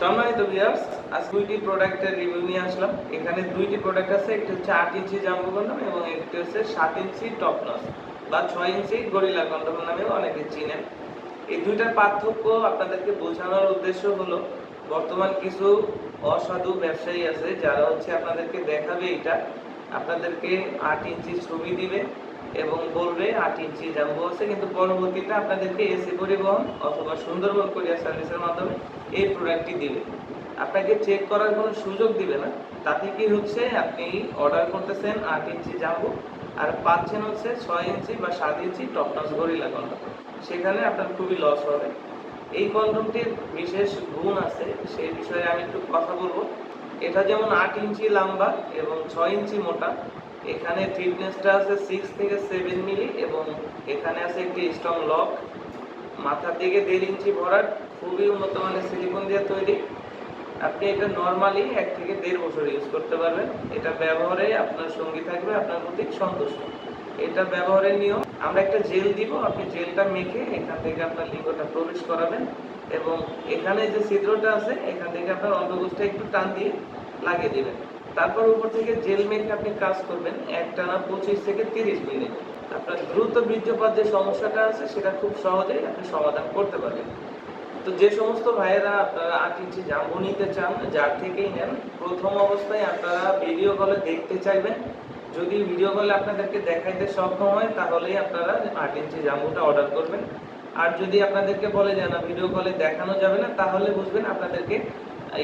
সম্মানিত ভিউয়ার্স আজ দুইটি প্রোডাক্টের রিভিউ নিয়ে আসলাম। এখানে দুইটি প্রোডাক্ট আছে, একটি হচ্ছে আট ইঞ্চি জাম্বু কন্ডম এবং একটি হচ্ছে সাত ইঞ্চি টপ নস বা ছয় ইঞ্চি গরিলা কন্ডম নামেও অনেকে চিনেন এই দুইটার পার্থক্য আপনাদেরকে বোঝানোর উদ্দেশ্য হলো, বর্তমান কিছু অসাধু ব্যবসায়ী আছে যারা হচ্ছে আপনাদেরকে দেখাবে এটা আপনাদেরকে আট ইঞ্চি ছবি দিবে এবং বলবে আট ইঞ্চি জাম্বো আছে, কিন্তু পরবর্তীতে আপনাদেরকে এসি পরিবহন অথবা সুন্দরবন কোরিয়ার সার্ভিসের মাধ্যমে এই প্রোডাক্টটি দিবে। আপনাকে চেক করার কোনো সুযোগ দিবে না। তাতে কি হচ্ছে? আপনি অর্ডার করতেছেন আট ইঞ্চি জাম্বো আর পাচ্ছেন হচ্ছে ছয় ইঞ্চি বা সাত ইঞ্চি টপনস গরিলা কন্ডম সেখানে আপনার খুবই লস হবে। এই কন্ডমটির বিশেষ গুণ আছে, সেই বিষয়ে আমি একটু কথা বলব। এটা যেমন আট ইঞ্চি লম্বা এবং ছয় ইঞ্চি মোটা, এখানে থিকনেসটা আছে সিক্স থেকে সেভেন মিলি এবং এখানে আছে একটি স্ট্রং লক মাথার দিকে দেড় ইঞ্চি ভরাট, খুবই উন্নত মানের সিলিকন দিয়ে তৈরি। আপনি এটা নর্মালি এক থেকে দেড় বছর ইউজ করতে পারবেন। এটা ব্যবহারে আপনার সঙ্গী থাকবে, আপনার প্রতি সন্তুষ্ট। এটা ব্যবহারের নিয়ম আমরা একটা জেল দিব, আপনি জেলটা মেখে এখান থেকে আপনার লিঙ্গটা প্রবেশ করাবেন এবং এখানে যে ছিদ্রটা আছে, এখান থেকে আপনার অন্ধকোষটা একটু টান দিয়ে লাগিয়ে দেবেন। তারপর উপর থেকে জেল মেখে আপনি কাজ করবেন একটানা পঁচিশ থেকে তিরিশ মিনিট। আপনার দ্রুত বীর্যপাত যে সমস্যাটা আছে, সেটা খুব সহজেই আপনি সমাধান করতে পারবেন। তো যে সমস্ত ভাইয়েরা আপনারা আট ইঞ্চি জাম্বু নিতে চান, যার থেকেই নেন, প্রথম অবস্থায় আপনারা ভিডিও কলে দেখতে চাইবেন। যদি ভিডিও কলে আপনাদেরকে দেখাইতে সক্ষম হয়, তাহলেই আপনারা আট ইঞ্চি জাম্বুটা অর্ডার করবেন। আর যদি আপনাদেরকে বলে যে না ভিডিও কলে দেখানো যাবে না, তাহলে বুঝবেন আপনাদেরকে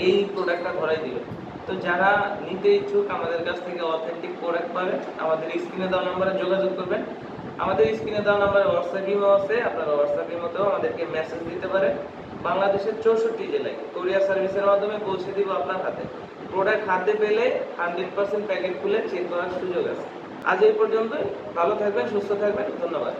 এই প্রোডাক্টটা ধরাই দিবে তো যারা নিতে ইচ্ছুক, আমাদের কাছ থেকে অথেন্টিক প্রোডাক্ট পাবেন, আমাদের স্ক্রিনে দেওয়া নম্বরে যোগাযোগ করবেন। আমাদের স্ক্রিনে দেওয়া নম্বরে হোয়াটসঅ্যাপ ইমো আছে, আপনারা হোয়াটসঅ্যাপ ইমোতেও আমাদেরকে মেসেজ দিতে পারেন। বাংলাদেশের চৌষট্টি জেলায় কোরিয়ার সার্ভিসের মাধ্যমে পৌঁছে দিব আপনার হাতে। প্রোডাক্ট হাতে পেলে হান্ড্রেড পার্সেন্ট প্যাকেট খুলে চেক করার সুযোগ আছে। আজ এই পর্যন্ত ভালো থাকবেন, সুস্থ থাকবেন। ধন্যবাদ।